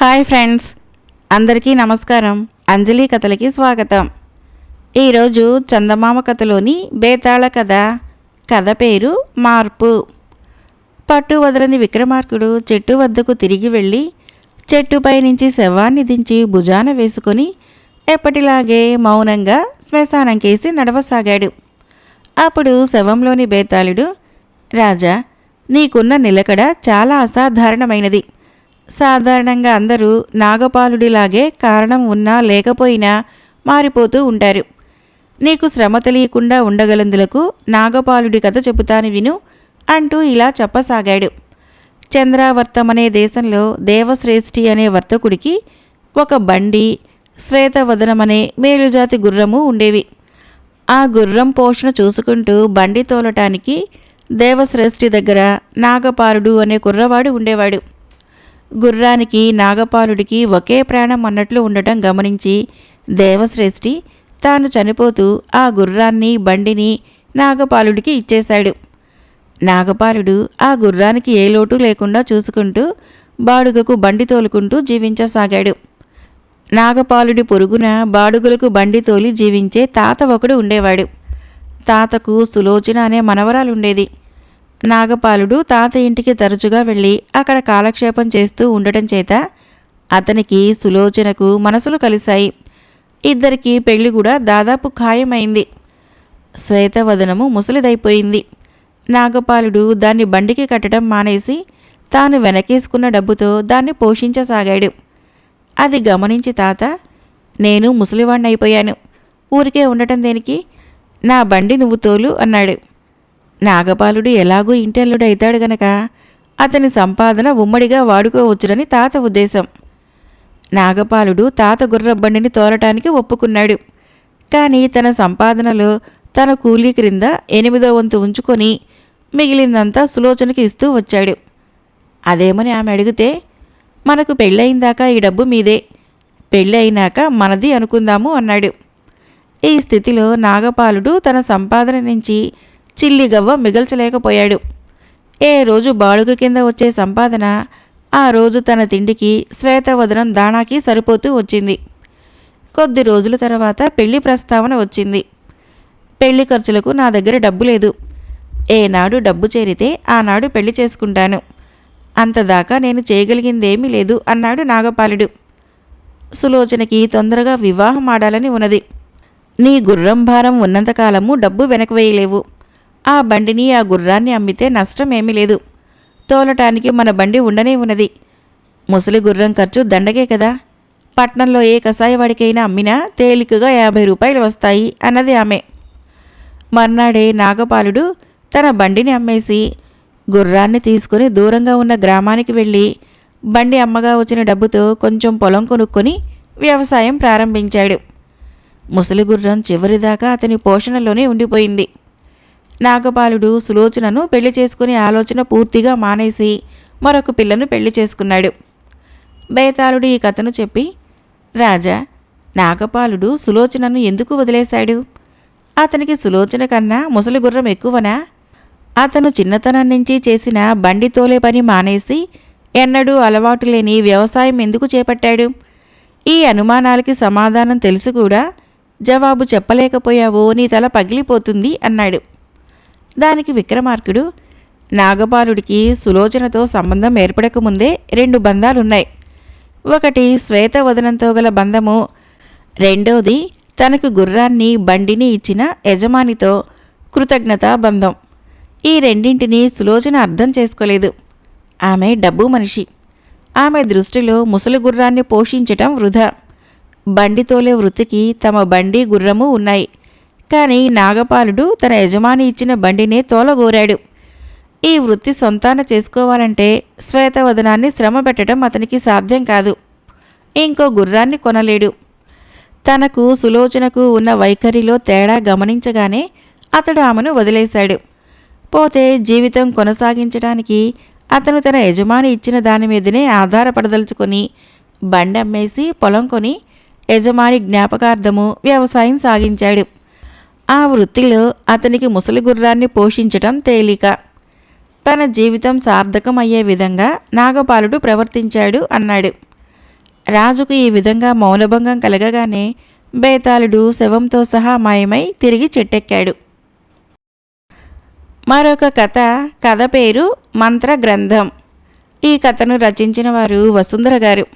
Hi friends అందరికీ నమస్కారం. అంజలి కథలకి స్వాగతం. ఈరోజు చందమామ కథలోని బేతాళ కథ. కథ పేరు మార్పు. పట్టు వదలని విక్రమార్కుడు చెట్టు వద్దకు తిరిగి వెళ్ళి చెట్టుపై నుంచి శవాన్ని దించి భుజాన వేసుకొని ఎప్పటిలాగే మౌనంగా శ్మశానంకేసి నడవసాగాడు. అప్పుడు శవంలోని బేతాళుడు రాజా నీకున్న నిలకడ చాలా అసాధారణమైనది. సాధారణంగా అందరూ నాగపాలుడిలాగే కారణం ఉన్నా లేకపోయినా మారిపోతూ ఉంటారు. నీకు శ్రమ తెలియకుండా ఉండగలందులకు నాగపాలుడి కథ చెబుతాను విను అంటూ ఇలా చెప్పసాగాడు. చంద్రావర్తమనే దేశంలో దేవశ్రేష్ఠి అనే వర్తకుడికి ఒక బండి శ్వేతవదనమనే మేలుజాతి గుర్రము ఉండేవి. ఆ గుర్రం పోషణ చూసుకుంటూ బండి తోలటానికి దేవశ్రేష్ఠి దగ్గర నాగపాలుడు అనే కుర్రవాడు ఉండేవాడు. గుర్రానికి నాగపాలుడికి ఒకే ప్రాణం అన్నట్లు ఉండటం గమనించి దేవశ్రేష్ఠి తాను చనిపోతూ ఆ గుర్రాన్ని బండిని నాగపాలుడికి ఇచ్చేశాడు. నాగపాలుడు ఆ గుర్రానికి ఏ లోటు లేకుండా చూసుకుంటూ బాడుగకు బండి తోలుకుంటూ జీవించసాగాడు. నాగపాలుడి పొరుగున బాడుగులకు బండి తోలి జీవించే తాత ఒకడు ఉండేవాడు. తాతకు సులోచన అనే మనవరాలుండేది. నాగపాలుడు తాత ఇంటికి తరచుగా వెళ్ళి అక్కడ కాలక్షేపం చేస్తూ ఉండటం చేత అతనికి సులోచనకు మనసులు కలిశాయి. ఇద్దరికి పెళ్ళి కూడా దాదాపు ఖాయమైంది. శ్వేతవదనము ముసలిదైపోయింది. నాగపాలుడు దాన్ని బండికి కట్టడం మానేసి తాను వెనకేసుకున్న డబ్బుతో దాన్ని పోషించసాగాడు. అది గమనించి తాత నేను ముసలివాణ్ణైపోయాను. ఊరికే ఉండటం దేనికి? నా బండి నువ్వు తోలు అన్నాడు. నాగపాలుడు ఎలాగూ అవుతాడు గనక అతని సంపాదన ఉమ్మడిగా వాడుకోవచ్చునని తాత ఉద్దేశం. నాగపాలుడు తాత గుర్రబండిని తోలటానికి ఒప్పుకున్నాడు. కానీ తన సంపాదనలో తన కూలీ క్రింద ఎనిమిదో వంతు ఉంచుకొని మిగిలిందంతా సులోచనకి ఇస్తూ వచ్చాడు. అదేమని ఆమె అడిగితే మనకు పెళ్ళయిందాక ఈ డబ్బు మీదే. పెళ్ళి అయినాక మనది అనుకుందాము అన్నాడు. ఈ స్థితిలో నాగపాలుడు తన సంపాదన నుంచి చిల్లిగవ్వ మిగల్చలేకపోయాడు. ఏ రోజు బాడుగ కింద వచ్చే సంపాదన ఆ రోజు తన తిండికి శ్వేతవదనం దాణాకి సరిపోతూ వచ్చింది. కొద్ది రోజుల తర్వాత పెళ్ళి ప్రస్తావన వచ్చింది. పెళ్ళి ఖర్చులకు నా దగ్గర డబ్బు లేదు. ఏనాడు డబ్బు చేరితే ఆనాడు పెళ్ళి చేసుకుంటాను. అంతదాకా నేను చేయగలిగిందేమీ లేదు అన్నాడు నాగపాలుడు. సులోచనకి తొందరగా వివాహం ఆడాలని ఉన్నది. నీ గుర్రం భారం ఉన్నంతకాలము డబ్బు వెనక వేయలేవు. ఆ బండిని ఆ గుర్రాన్ని అమ్మితే నష్టం ఏమీ లేదు. తోలటానికి మన బండి ఉండనే ఉన్నది. ముసలి గుర్రం ఖర్చు దండగే కదా. పట్నంలో ఏ కషాయవాడికైనా అమ్మినా తేలికగా యాభై రూపాయలు వస్తాయి అన్నది ఆమె. మర్నాడే నాగపాలుడు తన బండిని అమ్మేసి గుర్రాన్ని తీసుకుని దూరంగా ఉన్న గ్రామానికి వెళ్ళి బండి అమ్మగా వచ్చిన డబ్బుతో కొంచెం పొలం కొనుక్కొని వ్యవసాయం ప్రారంభించాడు. ముసలి గుర్రం చివరిదాకా అతని పోషణలోనే ఉండిపోయింది. నాగపాలుడు సులోచనను పెళ్ళి చేసుకునే ఆలోచన పూర్తిగా మానేసి మరొక పిల్లను పెళ్ళి చేసుకున్నాడు. బేతాళుడు ఈ కథను చెప్పి రాజా నాగపాలుడు సులోచనను ఎందుకు వదిలేశాడు? అతనికి సులోచన కన్నా ముసలి గుర్రం ఎక్కువనా? అతను చిన్నతనం నుంచి చేసిన బండి తోలే పని మానేసి ఎన్నడూ అలవాటు లేని వ్యవసాయం ఎందుకు చేపట్టాడు? ఈ అనుమానాలకి సమాధానం తెలిసి కూడా జవాబు చెప్పలేకపోయావో నీ తల పగిలిపోతుంది అన్నాడు. దానికి విక్రమార్కుడు నాగపాలుడికి సులోచనతో సంబంధం ఏర్పడకముందే రెండు బంధాలున్నాయి. ఒకటి శ్వేతవదనంతో గల బంధము రెండోది తనకు గుర్రాన్ని బండిని ఇచ్చిన యజమానితో కృతజ్ఞతా బంధం. ఈ రెండింటినీ సులోచన అర్థం చేసుకోలేదు. ఆమె డబ్బు మనిషి. ఆమె దృష్టిలో ముసలి గుర్రాన్ని పోషించటం వృధా. బండి తోలే వృత్తికి తమ బండి గుర్రము ఉన్నాయి. కానీ నాగపాలుడు తన యజమాని ఇచ్చిన బండినే తోలగోరాడు. ఈ వృత్తి సొంతాన చేసుకోవాలంటే శ్వేతవదనాన్ని శ్రమ పెట్టడం అతనికి సాధ్యం కాదు. ఇంకో గుర్రాన్ని కొనలేడు. తనకు సులోచనకు ఉన్న వైఖరిలో తేడా గమనించగానే అతడు ఆమెను వదిలేశాడు. పోతే జీవితం కొనసాగించడానికి అతను తన యజమాని ఇచ్చిన దాని మీదనే ఆధారపడదలుచుకొని బండి అమ్మేసి పొలం కొని యజమాని జ్ఞాపకార్థము వ్యవసాయం సాగించాడు. ఆ వృత్తిలో అతనికి ముసలి గుర్రాన్ని పోషించటం తేలిక. తన జీవితం సార్థకం అయ్యే విధంగా నాగపాలుడు ప్రవర్తించాడు అన్నాడు. రాజుకు ఈ విధంగా మౌనభంగం కలగగానే బేతాళుడు శవంతో సహా మాయమై తిరిగి చెట్టెక్కాడు. మరొక కథ కథ పేరు మంత్ర గ్రంథం ఈ కథను రచించిన వారు వసుంధర గారు.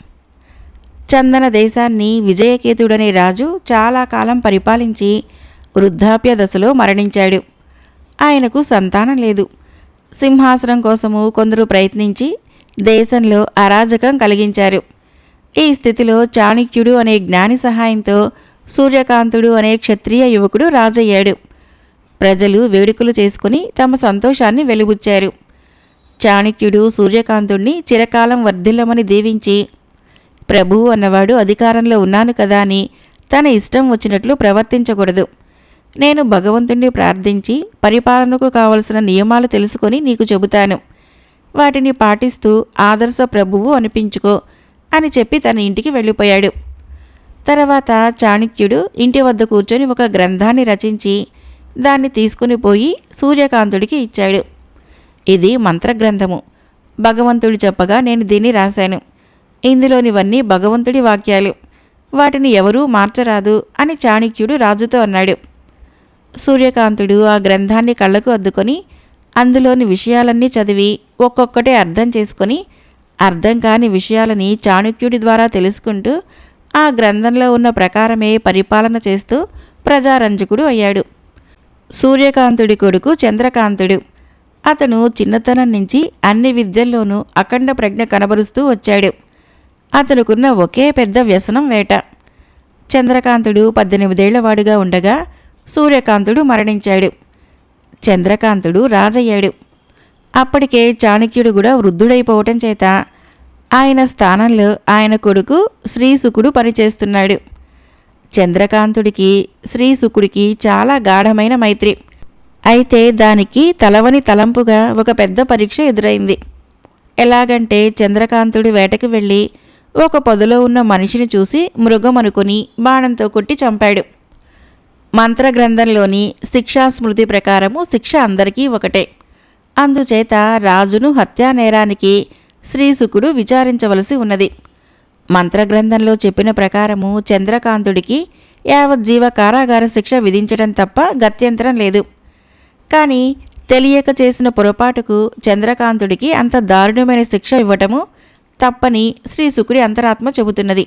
చందన దేశాన్ని విజయకేతుడనే రాజు చాలా కాలం పరిపాలించి వృద్ధాప్య దశలో మరణించాడు. ఆయనకు సంతానం లేదు. సింహాసనం కోసము కొందరు ప్రయత్నించి దేశంలో అరాజకం కలిగించారు. ఈ స్థితిలో చాణక్యుడు అనే జ్ఞాని సహాయంతో సూర్యకాంతుడు అనే క్షత్రియ యువకుడు రాజయ్యాడు. ప్రజలు వేడుకలు చేసుకుని తమ సంతోషాన్ని వెలుబుచ్చారు. చాణక్యుడు సూర్యకాంతుణ్ణి చిరకాలం వర్ధిల్లమని దీవించి ప్రభువు అన్నవాడు అధికారంలో ఉన్నాను కదా అని తన ఇష్టం వచ్చినట్లు ప్రవర్తించకూడదు. నేను భగవంతుణ్ణి ప్రార్థించి పరిపాలనకు కావలసిన నియమాలు తెలుసుకొని నీకు చెబుతాను. వాటిని పాటిస్తూ ఆదర్శ ప్రభువు అనిపించుకో అని చెప్పి తన ఇంటికి వెళ్ళిపోయాడు. తర్వాత చాణక్యుడు ఇంటి వద్ద కూర్చొని ఒక గ్రంథాన్ని రచించి దాన్ని తీసుకుని పోయి సూర్యకాంతుడికి ఇచ్చాడు. ఇది మంత్రగ్రంథము. భగవంతుడు చెప్పగా నేను దీన్ని రాశాను. ఇందులోనివన్నీ భగవంతుడి వాక్యాలు. వాటిని ఎవరూ మార్చరాదు అని చాణక్యుడు రాజుతో అన్నాడు. సూర్యకాంతుడు ఆ గ్రంథాన్ని కళ్ళకు అద్దుకొని అందులోని విషయాలన్నీ చదివి ఒక్కొక్కటే అర్థం చేసుకొని అర్థం కాని విషయాలని చాణుక్యుడి ద్వారా తెలుసుకుంటూ ఆ గ్రంథంలో ఉన్న ప్రకారమే పరిపాలన చేస్తూ ప్రజారంజకుడు అయ్యాడు. సూర్యకాంతుడి కొడుకు చంద్రకాంతుడు. అతను చిన్నతనం నుంచి అన్ని విద్యల్లోనూ అఖండ ప్రజ్ఞ కనబరుస్తూ వచ్చాడు. అతనుకున్న ఒకే పెద్ద వ్యసనం వేట. చంద్రకాంతుడు పద్దెనిమిదేళ్ళవాడుగా ఉండగా సూర్యకాంతుడు మరణించాడు. చంద్రకాంతుడు రాజయ్యాడు. అప్పటికే చాణక్యుడు కూడా వృద్ధుడైపోవటం చేత ఆయన స్థానంలో ఆయన కొడుకు శ్రీసుకుడు పనిచేస్తున్నాడు. చంద్రకాంతుడికి శ్రీసుకుడికి చాలా గాఢమైన మైత్రి. అయితే దానికి తలవని తలంపుగా ఒక పెద్ద పరీక్ష ఎదురైంది. ఎలాగంటే చంద్రకాంతుడు వేటకు వెళ్ళి ఒక పొదలో ఉన్న మనిషిని చూసి మృగం అనుకుని బాణంతో కొట్టి చంపాడు. మంత్రగ్రంథంలోని శిక్షా స్మృతి ప్రకారము శిక్ష అందరికీ ఒకటే. అందుచేత రాజును హత్యా నేరానికి శ్రీసుకుడు విచారించవలసి ఉన్నది. మంత్రగ్రంథంలో చెప్పిన ప్రకారము చంద్రకాంతుడికి యావజ్జీవ కారాగార శిక్ష విధించడం తప్ప గత్యంతరం లేదు. కానీ తెలియక చేసిన పొరపాటుకు చంద్రకాంతుడికి అంత దారుణమైన శిక్ష ఇవ్వటము తప్పని శ్రీసుకుడి అంతరాత్మ చెబుతున్నది.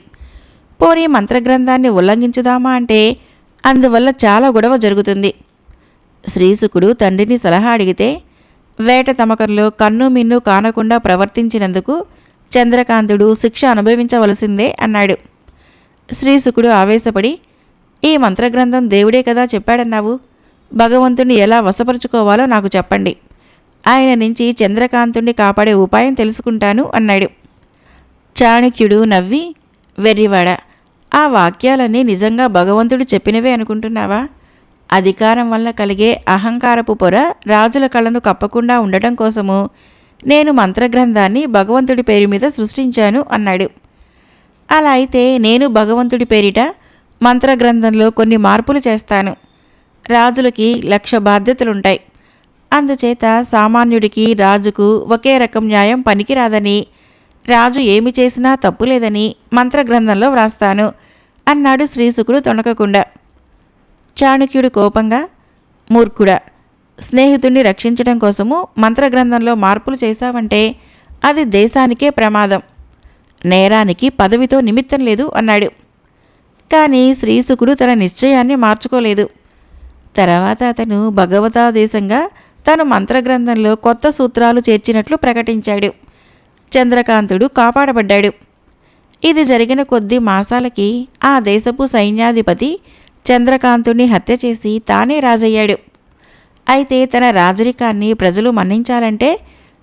పోనీ మంత్రగ్రంథాన్ని ఉల్లంఘించుదామా అంటే అందువల్ల చాలా గొడవ జరుగుతుంది. శ్రీసుకుడు తండ్రిని సలహా అడిగితే వేట తమకంలో కన్ను మిన్ను కానకుండా ప్రవర్తించినందుకు చంద్రకాంతుడు శిక్ష అనుభవించవలసిందే అన్నాడు. శ్రీసుకుడు ఆవేశపడి ఈ మంత్రగ్రంథం దేవుడే కదా చెప్పాడన్నావు? భగవంతుణ్ణి ఎలా వశపరుచుకోవాలో నాకు చెప్పండి. ఆయన నుంచి చంద్రకాంతుణ్ణి కాపాడే ఉపాయం తెలుసుకుంటాను అన్నాడు. చాణక్యుడు నవ్వి వెర్రివాడ ఆ వాక్యాలన్నీ నిజంగా భగవంతుడు చెప్పినవే అనుకుంటున్నావా? అధికారం వల్ల కలిగే అహంకారపు పొర రాజుల కళ్ళను కప్పకుండా ఉండటం కోసము నేను మంత్రగ్రంథాన్ని భగవంతుడి పేరు మీద సృష్టించాను అన్నాడు. అలా అయితే నేను భగవంతుడి పేరిట మంత్రగ్రంథంలో కొన్ని మార్పులు చేస్తాను. రాజులకి లక్ష బాధ్యతలుంటాయి. అందుచేత సామాన్యుడికి రాజుకు ఒకే రకం న్యాయం పనికిరాదని రాజు ఏమి చేసినా తప్పులేదని మంత్రగ్రంథంలో వ్రాస్తాను. అన్నాడు శ్రీసుకుడు తొణకకుండా. చాణక్యుడు కోపంగా మూర్ఖుడా స్నేహితుణ్ణి రక్షించడం కోసము మంత్రగ్రంథంలో మార్పులు చేశావంటే అది దేశానికే ప్రమాదం. నేరానికి పదవితో నిమిత్తం లేదు అన్నాడు. కానీ శ్రీసుకుడు తన నిశ్చయాన్ని మార్చుకోలేదు. తర్వాత అతను భగవతాదేశంగా తను మంత్రగ్రంథంలో కొత్త సూత్రాలు చేర్చినట్లు ప్రకటించాడు. చంద్రకాంతుడు కాపాడబడ్డాడు. ఇది జరిగిన కొద్ది మాసాలకి ఆ దేశపు సైన్యాధిపతి చంద్రకాంతుణ్ణి హత్య చేసి తానే రాజయ్యాడు. అయితే తన రాజరికాన్ని ప్రజలు మన్నించాలంటే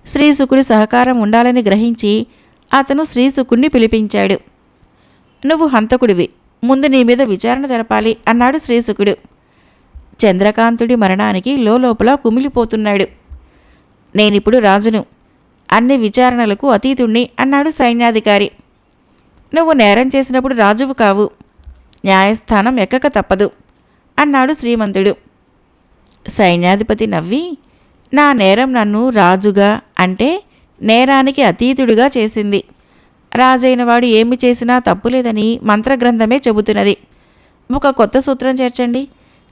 శ్రీసుకుడి సహకారం ఉండాలని గ్రహించి అతను శ్రీసుకుణ్ణి పిలిపించాడు. నువ్వు హంతకుడివి. ముందు నీ మీద విచారణ జరపాలి అన్నాడు శ్రీసుకుడు చంద్రకాంతుడి మరణానికి లోపల కుమిలిపోతున్నాడు. నేనిప్పుడు రాజును. అన్ని విచారణలకు అతీతుణ్ణి అన్నాడు సైన్యాధికారి. నువ్వు నేరం చేసినప్పుడు రాజువు కావు. న్యాయస్థానం ఎక్కక తప్పదు అన్నాడు శ్రీమంతుడు. సైన్యాధిపతి నవ్వి నా నేరం నన్ను రాజుగా అంటే నేరానికి అతీతుడిగా చేసింది. రాజైన వాడు ఏమి చేసినా తప్పులేదని మంత్రగ్రంథమే చెబుతున్నది. ఒక కొత్త సూత్రం చేర్చండి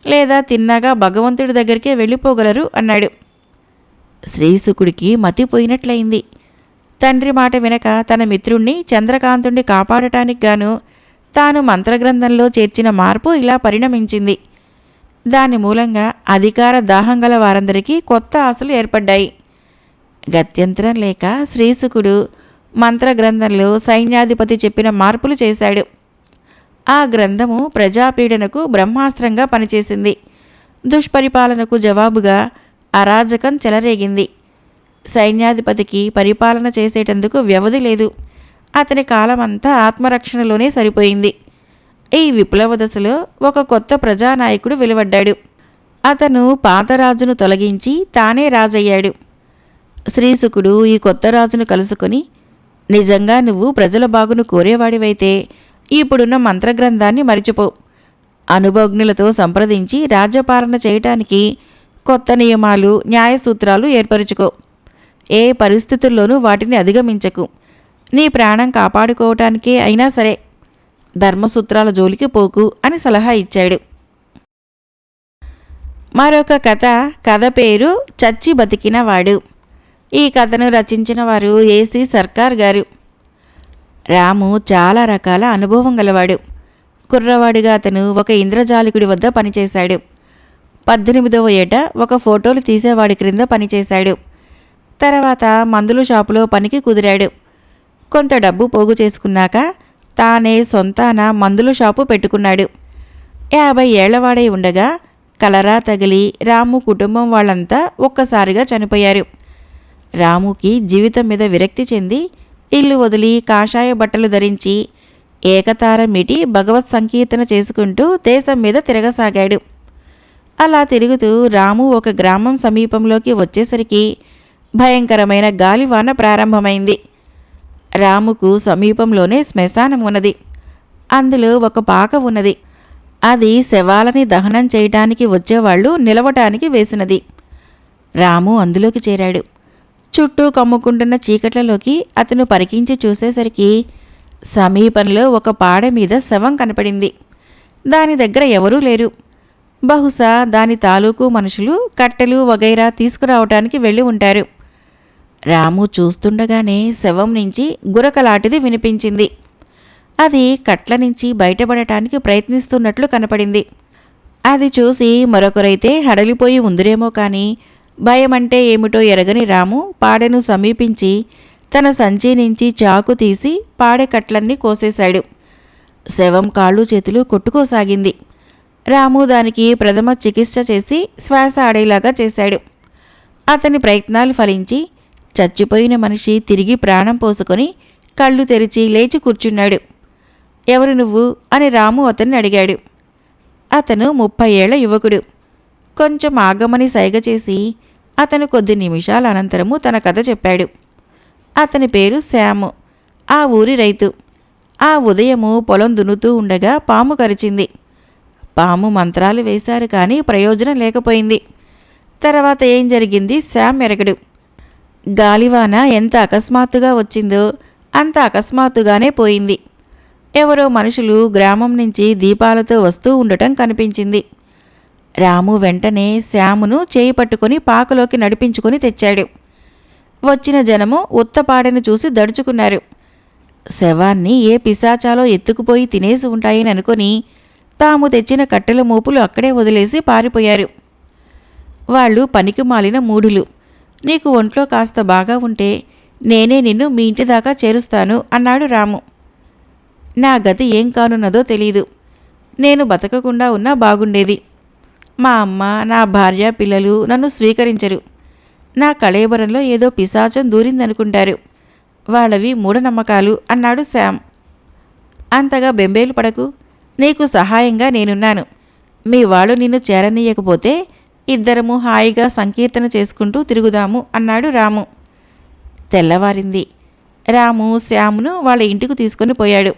లేదా తిన్నాగా భగవంతుడి దగ్గరికే వెళ్ళిపోగలరు అన్నాడు. శ్రీసుకుడికి మతిపోయినట్లయింది తండ్రి మాట వినక తన మిత్రుణ్ణి చంద్రకాంతుణ్ణి కాపాడటానికి గాను తాను మంత్రగ్రంథంలో చేర్చిన మార్పు ఇలా పరిణమించింది. దాని మూలంగా అధికార దాహం గల వారందరికీ కొత్త ఆశలు ఏర్పడ్డాయి. గత్యంతరం లేక శ్రీసుకుడు మంత్రగ్రంథంలో సైన్యాధిపతి చెప్పిన మార్పులు చేశాడు. ఆ గ్రంథము ప్రజాపీడనకు బ్రహ్మాస్త్రంగా పనిచేసింది. దుష్పరిపాలనకు జవాబుగా అరాజకం చెలరేగింది. సైన్యాధిపతికి పరిపాలన చేసేటందుకు వ్యవధి లేదు. అతని కాలమంతా ఆత్మరక్షణలోనే సరిపోయింది. ఈ విప్లవ దశలో ఒక కొత్త ప్రజానాయకుడు వెలువడ్డాడు. అతను పాతరాజును తొలగించి తానే రాజయ్యాడు. శ్రీసుకుడు ఈ కొత్త రాజును కలుసుకొని నిజంగా నువ్వు ప్రజల బాగును కోరేవాడివైతే ఇప్పుడున్న మంత్రగ్రంథాన్ని మరిచిపో. అనుభవజ్ఞులతో సంప్రదించి రాజ్యపాలన చేయటానికి కొత్త నియమాలు న్యాయసూత్రాలు ఏర్పరచుకో. ఏ పరిస్థితుల్లోనూ వాటిని అధిగమించకు. నీ ప్రాణం కాపాడుకోవటానికే అయినా సరే ధర్మసూత్రాల జోలికి పోకు అని సలహా ఇచ్చాడు. మరొక కథ కథ పేరు చచ్చి బతికినవాడు ఈ కథను రచించిన వారు ఏసీ సర్కార్ గారు. రాము చాలా రకాల అనుభవం గలవాడు. కుర్రవాడిగా అతను ఒక ఇంద్రజాలికుడి వద్ద పనిచేశాడు. పద్దెనిమిదవ ఏట ఒక ఫోటోలు తీసేవాడి క్రింద పనిచేశాడు. తర్వాత మందుల షాపులో పనికి కుదిరాడు. కొంత డబ్బు పోగు చేసుకున్నాక తానే సొంతాన మందుల షాపు పెట్టుకున్నాడు. యాభై ఏళ్ళవాడై ఉండగా కలరా తగిలి రాము కుటుంబం వాళ్ళంతా ఒక్కసారిగా చనిపోయారు. రాముకి జీవితం మీద విరక్తి చెంది ఇల్లు వదిలి కాషాయ బట్టలు ధరించి ఏకతారమిటి భగవత్ సంకీర్తన చేసుకుంటూ దేశం మీద తిరగసాగాడు. అలా తిరుగుతూ రాము ఒక గ్రామం సమీపంలోకి వచ్చేసరికి భయంకరమైన గాలివాన ప్రారంభమైంది. రాముకు సమీపంలోనే శ్మశానం ఉన్నది. అందులో ఒక పాక ఉన్నది. అది శవాలని దహనం చేయటానికి వచ్చేవాళ్ళు నిలవటానికి వేసినది. రాము అందులోకి చేరాడు. చుట్టూ కమ్ముకుంటున్న చీకట్లలోకి అతను పరికించి చూసేసరికి సమీపంలో ఒక పాడ మీద శవం కనపడింది. దాని దగ్గర ఎవరూ లేరు. బహుశా దాని తాలూకు మనుషులు కట్టెలు వగైరా తీసుకురావటానికి వెళ్ళి ఉంటారు. రాము చూస్తుండగానే శవం నుంచి గురకలాటిది వినిపించింది. అది కట్ల నుంచి బయటపడటానికి ప్రయత్నిస్తున్నట్లు కనపడింది. అది చూసి మరొకరైతే హడలిపోయి ఉందిరేమో కానీ భయమంటే ఏమిటో ఎరగని రాము పాడెను సమీపించి తన సంచి నుంచి చాకు తీసి పాడె కట్లన్నీ కోసేశాడు. శవం కాళ్ళు చేతులు కొట్టుకోసాగింది. రాము దానికి ప్రథమ చికిత్స చేసి శ్వాస ఆడేలాగా చేశాడు. అతని ప్రయత్నాలు ఫలించి చచ్చిపోయిన మనిషి తిరిగి ప్రాణం పోసుకొని కళ్ళు తెరిచి లేచి కూర్చున్నాడు. ఎవరు నువ్వు? అని రాము అతన్ని అడిగాడు. అతను ముప్పై ఏళ్ళ యువకుడు. కొంచెం ఆగమని సైగ చేసి అతను కొద్ది నిమిషాల అనంతరము తన కథ చెప్పాడు. అతని పేరు శ్యాము. ఆ ఊరి రైతు. ఆ ఉదయము పొలం దున్నుతూ ఉండగా పాము కరిచింది. పాము మంత్రాలు వేశారు కానీ ప్రయోజనం లేకపోయింది. తర్వాత ఏం జరిగింది? శ్యామ్ ఎరగడు. గాలివాన ఎంత అకస్మాత్తుగా వచ్చిందో అంత అకస్మాత్తుగానే పోయింది. ఎవరో మనుషులు గ్రామం నుంచి దీపాలతో వస్తూ ఉండటం కనిపించింది. రాము వెంటనే శ్యామును చేయి పట్టుకొని పాకలోకి నడిపించుకొని తెచ్చాడు. వచ్చిన జనము ఉత్తపాడెను చూసి దడుచుకున్నారు. శవాన్ని ఏ పిశాచాలో ఎత్తుకుపోయి తినేసి ఉంటాయని అనుకొని తాము తెచ్చిన కట్టెల మోపులు అక్కడే వదిలేసి పారిపోయారు. వాళ్ళు పనికి మాలిన మూడులు నీకు ఒంట్లో కాస్త బాగా ఉంటే నేనే నిన్ను మీ ఇంటి దాకా చేరుస్తాను అన్నాడు రాము. నా గతి ఏం కానున్నదో తెలీదు. నేను బతకకుండా ఉన్నా బాగుండేది. మా అమ్మ నా భార్య పిల్లలు నన్ను స్వీకరించరు. నా కళేబరంలో ఏదో పిశాచం దూరిందనుకుంటారు. వాళ్ళవి మూఢనమ్మకాలు అన్నాడు శామ్ అంతగా బెంబేలు పడకు. నీకు సహాయంగా నేనున్నాను. మీ వాళ్ళు నిన్ను చేరనీయకపోతే ఇద్దరము హాయిగా సంకీర్తన చేసుకుంటూ తిరుగుదాము అన్నాడు రాము. తెల్లవారింది. రాము శ్యామును వాళ్ళ ఇంటికి తీసుకొని పోయాడు.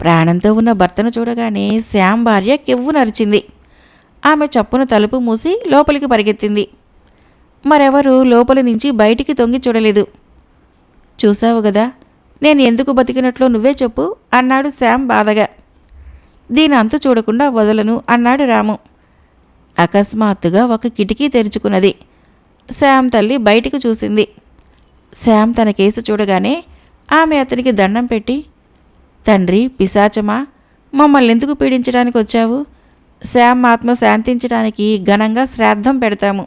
ప్రాణంతో ఉన్న భర్తను చూడగానే శ్యామ్ భార్య కెవ్వు నరిచింది. ఆమె చప్పున తలుపు మూసి లోపలికి పరిగెత్తింది. మరెవరు లోపలి నుంచి బయటికి తొంగి చూడలేదు. చూసావు కదా నేను ఎందుకు బతికినట్లో నువ్వే చెప్పు అన్నాడు శ్యామ్ బాధగా. దీని అంతు చూడకుండా వదలను అన్నాడు రాము. అకస్మాత్తుగా ఒక కిటికీ తెరుచుకున్నది. శామ్ తల్లి బయటికి చూసింది. శామ్ తన కేసు చూడగానే ఆమె అతనికి దండం పెట్టి తండ్రి పిశాచమా? మమ్మల్ని ఎందుకు పీడించడానికి వచ్చావు? శామ్ ఆత్మ శాంతించడానికి ఘనంగా శ్రాద్ధం పెడతాము.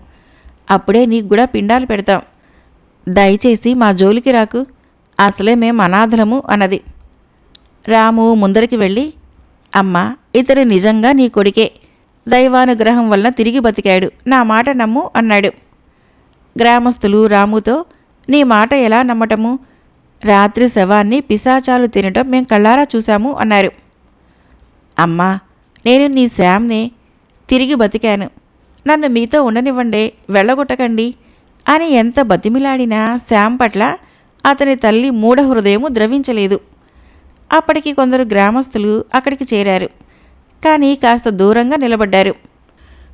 అప్పుడే నీకు కూడా పిండాలు పెడతాం. దయచేసి మా జోలికి రాకు. అసలే మేం అనాథలము అన్నది. రాము ముందరికి వెళ్ళి అమ్మ ఇతడు నిజంగా నీ కొడుకే. దైవానుగ్రహం వలన తిరిగి బతికాడు. నా మాట నమ్ము అన్నాడు. గ్రామస్తులు రాముతో నీ మాట ఎలా నమ్మటము? రాత్రి శవాన్ని పిశాచాలు తినటం మేం కళ్ళారా చూశాము అన్నారు. అమ్మా నేను నీ శామ్నే తిరిగి బతికాను. నన్ను మీతో ఉండనివ్వండి వెళ్ళగొట్టకండి అని ఎంత బతిమిలాడినా శామ్ పట్ల అతని తల్లి మూఢహృదయము ద్రవించలేదు. అప్పటికి కొందరు గ్రామస్తులు అక్కడికి చేరారు. కానీ కాస్త దూరంగా నిలబడ్డారు.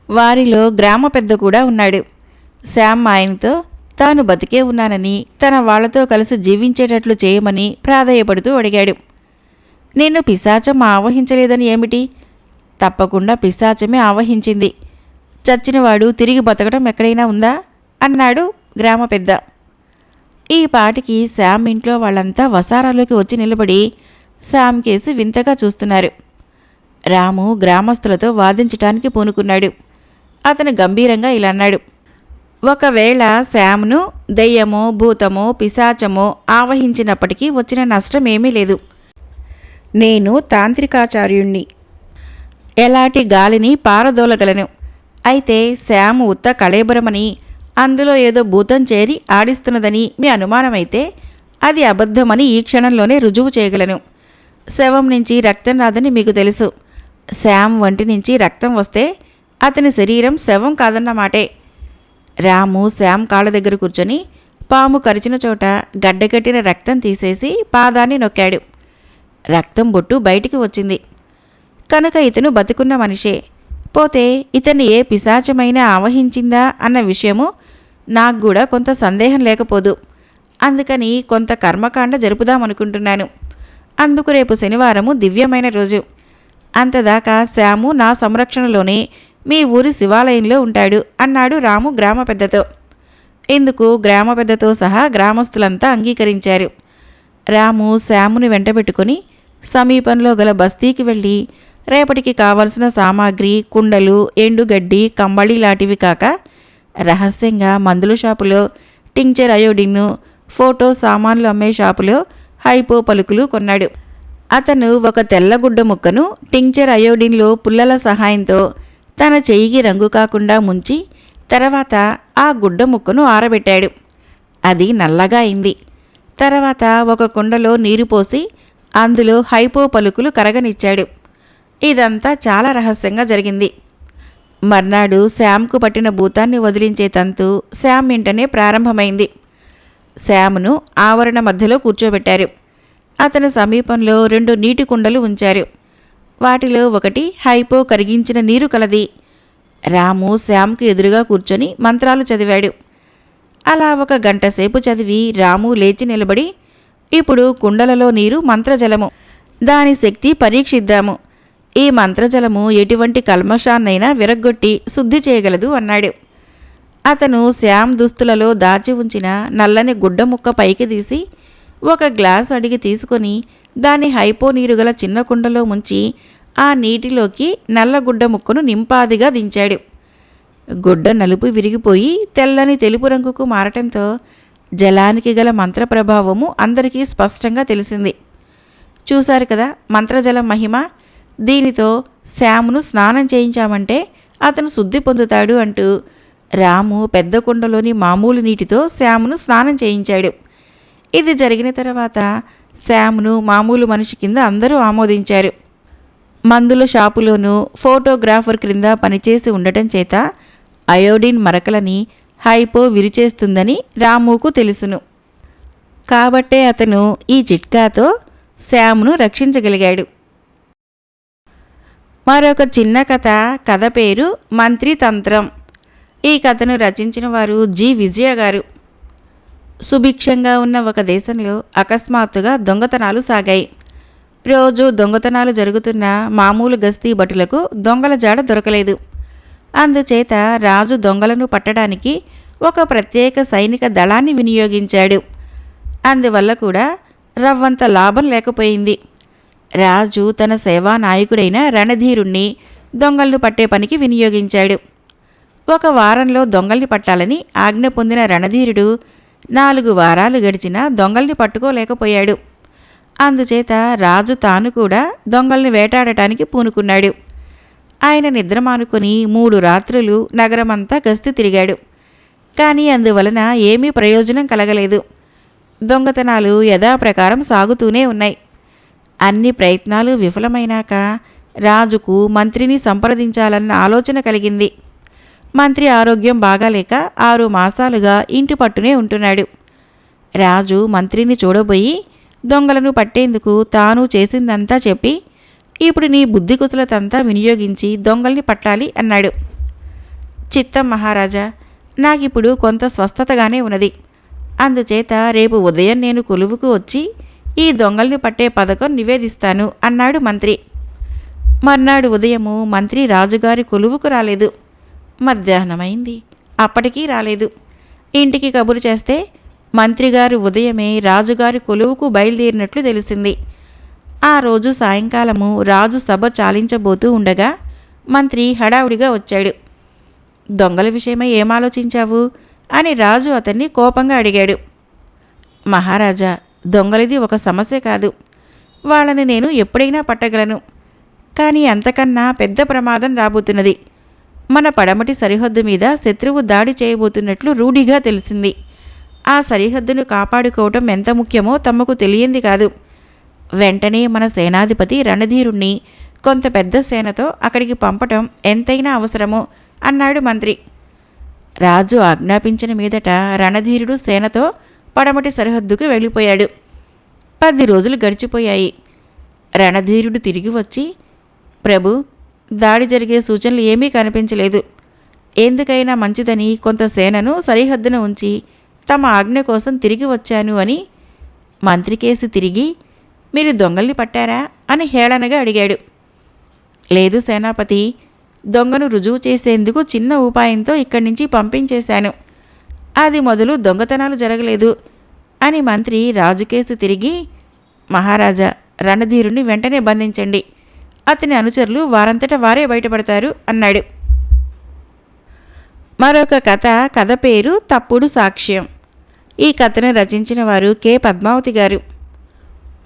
వారిలో గ్రామ పెద్ద కూడా ఉన్నాడు. శామ్ ఆయనతో తాను బతికే ఉన్నానని తన వాళ్ళతో కలిసి జీవించేటట్లు చేయమని ప్రాధేయపడుతూ అడిగాడు. నిన్ను పిశాచం ఆవహించలేదని ఏమిటి? తప్పకుండా పిశాచమే ఆవహించింది. చచ్చినవాడు తిరిగి బతకడం ఎక్కడైనా ఉందా అన్నాడు గ్రామ పెద్ద. ఈ పాటికి శామ్ ఇంట్లో వాళ్ళంతా వసారాలోకి వచ్చి నిలబడి శామ్ కేసి వింతగా చూస్తున్నారు. రాము గ్రామస్తులతో వాదించటానికి పూనుకున్నాడు. అతను గంభీరంగా ఇలా అన్నాడు. ఒకవేళ శామ్ను దెయ్యమో భూతమో పిశాచమో ఆవహించినప్పటికీ వచ్చిన నష్టం ఏమీ లేదు. నేను తాంత్రికాచార్యుణ్ణి. ఎలాంటి గాలిని పారదోలగలను. అయితే శ్యాము ఉత్త కళేబరమని అందులో ఏదో భూతం చేరి ఆడిస్తున్నదని మీ అనుమానమైతే అది అబద్ధమని ఈ క్షణంలోనే రుజువు చేయగలను. శవం నుంచి రక్తం రాదని మీకు తెలుసు. శ్యామ్ వంటి నుంచి రక్తం వస్తే అతని శరీరం శవం కాదన్నమాటే రాము శ్యామ్ కాళ్ళ దగ్గర కూర్చొని పాము కరిచిన చోట గడ్డకట్టిన రక్తం తీసేసి పాదాన్ని నొక్కాడు. రక్తం బొట్టు బయటికి వచ్చింది. కనుక ఇతను బతుకున్న మనిషే. పోతే ఇతన్ని ఏ పిశాచమైనా ఆవహించిందా అన్న విషయము నాకు కూడా కొంత సందేహం లేకపోదు. అందుకని కొంత కర్మకాండ జరుపుదామనుకుంటున్నాను. అందుకు రేపు శనివారము దివ్యమైన రోజు. అంతదాకా శ్యాము నా సంరక్షణలోనే మీ ఊరి శివాలయంలో ఉంటాడు అన్నాడు రాము గ్రామ పెద్దతో. ఇందుకు గ్రామ పెద్దతో సహా గ్రామస్తులంతా అంగీకరించారు. రాము శ్యాముని వెంటబెట్టుకుని సమీపంలో గల బస్తీకి వెళ్ళి రేపటికి కావలసిన సామాగ్రి కుండలు ఎండుగడ్డి కంబళి లాంటివి కాక రహస్యంగా మందుల షాపులో టింక్చర్ అయోడిన్ను ఫోటో సామాన్లు అమ్మే షాపులో హైపో పలుకులు కొన్నాడు. అతను ఒక తెల్లగుడ్డ ముక్కను టింక్చర్ అయోడిన్లో పుల్లల సహాయంతో తన చెయ్యికి రంగు కాకుండా ముంచి తర్వాత ఆ గుడ్డ ముక్కను ఆరబెట్టాడు. అది నల్లగా అయింది. తర్వాత ఒక కుండలో నీరు పోసి అందులో హైపో పలుకులు కరగనిచ్చాడు. ఇదంతా చాలా రహస్యంగా జరిగింది. మర్నాడు శ్యామ్కు పట్టిన భూతాన్ని వదిలించే తంతు శ్యామ్ వెంటనే ప్రారంభమైంది. శ్యామ్ను ఆవరణ మధ్యలో కూర్చోబెట్టారు. అతని సమీపంలో రెండు నీటి కుండలు ఉంచారు. వాటిలో ఒకటి హైపో కరిగించిన నీరు కలది. రాము శ్యామ్కు ఎదురుగా కూర్చొని మంత్రాలు చదివాడు. అలా ఒక గంట సేపు చదివి రాము లేచి నిలబడి ఇప్పుడు కుండలలో నీరు మంత్రజలము. దాని శక్తి పరీక్షిద్దాము. ఈ మంత్రజలము ఎటువంటి కల్మషాన్నైనా విరగ్గొట్టి శుద్ధి చేయగలదు అన్నాడు. అతను శ్యామ్ దుస్తులలో దాచి ఉంచిన నల్లని గుడ్డ ముక్క పైకి తీసి ఒక గ్లాస్ అడిగి తీసుకొని దాన్ని హైపో నీరు గల చిన్న కుండలో ముంచి ఆ నీటిలోకి నల్లగుడ్డ ముక్కను నింపాదిగా దించాడు. గుడ్డ నలుపు విరిగిపోయి తెల్లని తెలుపు రంగుకు మారటంతో జలానికి గల మంత్ర ప్రభావము అందరికీ స్పష్టంగా తెలిసింది. చూశారు కదా మంత్రజలం మహిమ? దీనితో శ్యామును స్నానం చేయించామంటే అతను శుద్ధి పొందుతాడు అంటూ రాము పెద్ద కుండలోని మామూలు నీటితో శ్యామును స్నానం చేయించాడు. ఇది జరిగిన తర్వాత శామ్ను మామూలు మనిషి కింద అందరూ ఆమోదించారు. మందుల షాపులోనూ ఫోటోగ్రాఫర్ క్రింద పనిచేసి ఉండటం చేత అయోడిన్ మరకలని హైపో విరిచేస్తుందని రాముకు తెలుసును. కాబట్టే అతను ఈ చిట్కాతో శామ్ను రక్షించగలిగాడు. మరొక చిన్న కథ కథ పేరు మంత్రి తంత్రం ఈ కథను రచించిన వారు జి. విజయ గారు. సుభిక్షంగా ఉన్న ఒక దేశంలో అకస్మాత్తుగా దొంగతనాలు సాగాయి. రోజు దొంగతనాలు జరుగుతున్న మామూలు గస్తీ భటులకు దొంగల జాడ దొరకలేదు. అందుచేత రాజు దొంగలను పట్టడానికి ఒక ప్రత్యేక సైనిక దళాన్ని వినియోగించాడు. అందువల్ల కూడా రవ్వంత లాభం లేకపోయింది. రాజు తన సేవా నాయకుడైన రణధీరుణ్ణి దొంగలను పట్టే పనికి వినియోగించాడు. ఒక వారంలో దొంగల్ని పట్టాలని ఆజ్ఞ పొందిన రణధీరుడు నాలుగు వారాలు గడిచినా దొంగల్ని పట్టుకోలేకపోయాడు. అందుచేత రాజు తాను కూడా దొంగల్ని వేటాడటానికి పూనుకున్నాడు. ఆయన నిద్ర మానుకొని మూడు రాత్రులు నగరమంతా గస్తీ తిరిగాడు. కానీ అందువలన ఏమీ ప్రయోజనం కలగలేదు. దొంగతనాలు యథాప్రకారం సాగుతూనే ఉన్నాయి. అన్ని ప్రయత్నాలు విఫలమైనాక రాజుకు మంత్రిని సంప్రదించాలన్న ఆలోచన కలిగింది. మంత్రి ఆరోగ్యం బాగాలేక ఆరు మాసాలుగా ఇంటి పట్టునే ఉంటున్నాడు. రాజు మంత్రిని చూడబోయి దొంగలను పట్టేందుకు తాను చేసిందంతా చెప్పి ఇప్పుడు నీ బుద్ధి కుశలతంతా వినియోగించి దొంగల్ని పట్టాలి అన్నాడు. చిత్తం మహారాజా నాకిప్పుడు కొంత స్వస్థతగానే ఉన్నది. అందుచేత రేపు ఉదయం నేను కొలువుకు వచ్చి ఈ దొంగల్ని పట్టే పథకం నివేదిస్తాను అన్నాడు మంత్రి. మర్నాడు ఉదయము మంత్రి రాజుగారి కొలువుకు రాలేదు. మధ్యాహ్నమైంది. అప్పటికీ రాలేదు. ఇంటికి కబురు చేస్తే మంత్రిగారు ఉదయమే రాజుగారి కొలువుకు బయలుదేరినట్లు తెలిసింది. ఆ రోజు సాయంకాలము రాజు సభ చాలించబోతూ ఉండగా మంత్రి హడావుడిగా వచ్చాడు. దొంగల విషయమై ఏం ఆలోచించావు అని రాజు అతన్ని కోపంగా అడిగాడు. మహారాజా దొంగలిది ఒక సమస్య కాదు. వాళ్ళని నేను ఎప్పుడైనా పట్టగలను. కానీ అంతకన్నా పెద్ద ప్రమాదం రాబోతున్నది. మన పడమటి సరిహద్దు మీద శత్రువు దాడి చేయబోతున్నట్లు రూఢిగా తెలిసింది. ఆ సరిహద్దును కాపాడుకోవటం ఎంత ముఖ్యమో తమకు తెలియంది కాదు. వెంటనే మన సేనాధిపతి రణధీరుణ్ణి కొంత పెద్ద సేనతో అక్కడికి పంపటం ఎంతైనా అవసరమో అన్నాడు మంత్రి. రాజు ఆజ్ఞాపించిన మీదట రణధీరుడు సేనతో పడమటి సరిహద్దుకు వెళ్ళిపోయాడు. పది రోజులు గడిచిపోయాయి. రణధీరుడు తిరిగి వచ్చి ప్రభు దాడి జరిగే సూచనలు ఏమీ కనిపించలేదు. ఎందుకైనా మంచిదని కొంత సేనను సరిహద్దున ఉంచి తమ ఆజ్ఞ కోసం తిరిగి వచ్చాను అని మంత్రికేసి తిరిగి మీరు దొంగల్ని పట్టారా అని హేళనగా అడిగాడు. లేదు సేనాపతి దొంగను రుజువు చేసేందుకు చిన్న ఉపాయంతో ఇక్కడి నుంచి పంపించేశాను. అది మొదలు దొంగతనాలు జరగలేదు అని మంత్రి రాజుకేసి తిరిగి మహారాజా రణధీరుని వెంటనే బంధించండి. అతని అనుచరులు వారంతట వారే బయటపడతారు అన్నాడు. మరొక కథ కథ పేరు తప్పుడు సాక్ష్యం. ఈ కథను రచించిన వారు కె. పద్మావతి గారు.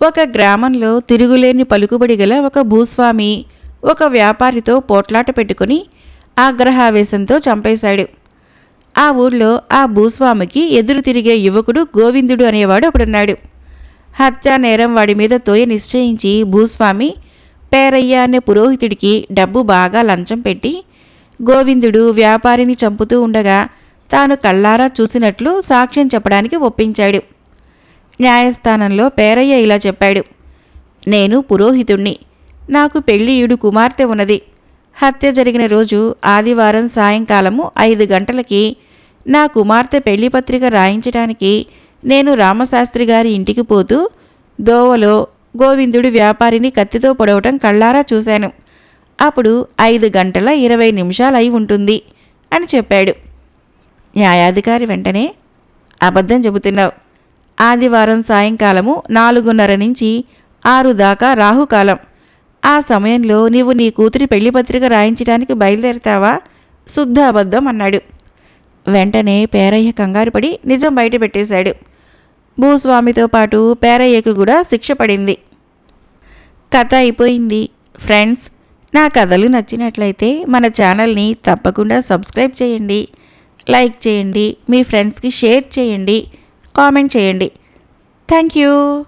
ఒక గ్రామంలో తిరుగులేని పలుకుబడి గల ఒక భూస్వామి ఒక వ్యాపారితో పోట్లాట పెట్టుకుని ఆగ్రహావేశంతో చంపేశాడు. ఆ ఊళ్ళో ఆ భూస్వామికి ఎదురు తిరిగే యువకుడు గోవిందుడు అనేవాడు ఒకడున్నాడు. హత్యా నేరం వాడి మీద తోయ నిశ్చయించి భూస్వామి పేరయ్య అనే పురోహితుడికి డబ్బు బాగా లంచం పెట్టి గోవిందుడు వ్యాపారిని చంపుతూ ఉండగా తాను కళ్ళారా చూసినట్లు సాక్ష్యం చెప్పడానికి ఒప్పించాడు. న్యాయస్థానంలో పేరయ్య ఇలా చెప్పాడు. నేను పురోహితుణ్ణి. నాకు పెళ్ళియుడు కుమార్తె ఉన్నది. హత్య జరిగిన రోజు ఆదివారం సాయంకాలము ఐదు గంటలకి నా కుమార్తె పెళ్ళి పత్రిక రాయించడానికి నేను రామశాస్త్రి గారి ఇంటికి పోతూ దోవలో గోవిందుడు వ్యాపారిని కత్తితో పొడవటం కళ్ళారా చూశాను. అప్పుడు ఐదు గంటల ఇరవై నిమిషాలు అయి ఉంటుంది అని చెప్పాడు. న్యాయాధికారి వెంటనే అబద్ధం చెబుతున్నావు. ఆదివారం సాయంకాలము నాలుగున్నర నుంచి ఆరు దాకా రాహుకాలం. ఆ సమయంలో నీవు నీ కూతురి పెళ్ళి పత్రిక రాయించడానికి బయలుదేరతావా? శుద్ధ అబద్ధం అన్నాడు. వెంటనే పేరయ్య కంగారుపడి నిజం బయట పెట్టేశాడు భూస్వామితో పాటు పేరయ్యకు కూడా శిక్ష పడింది. కథ అయిపోయింది. ఫ్రెండ్స్ నా కథలు నచ్చినట్లయితే మన ఛానల్ని తప్పకుండా సబ్స్క్రైబ్ చేయండి. లైక్ చేయండి. మీ ఫ్రెండ్స్కి షేర్ చేయండి. కామెంట్ చేయండి. Thank you.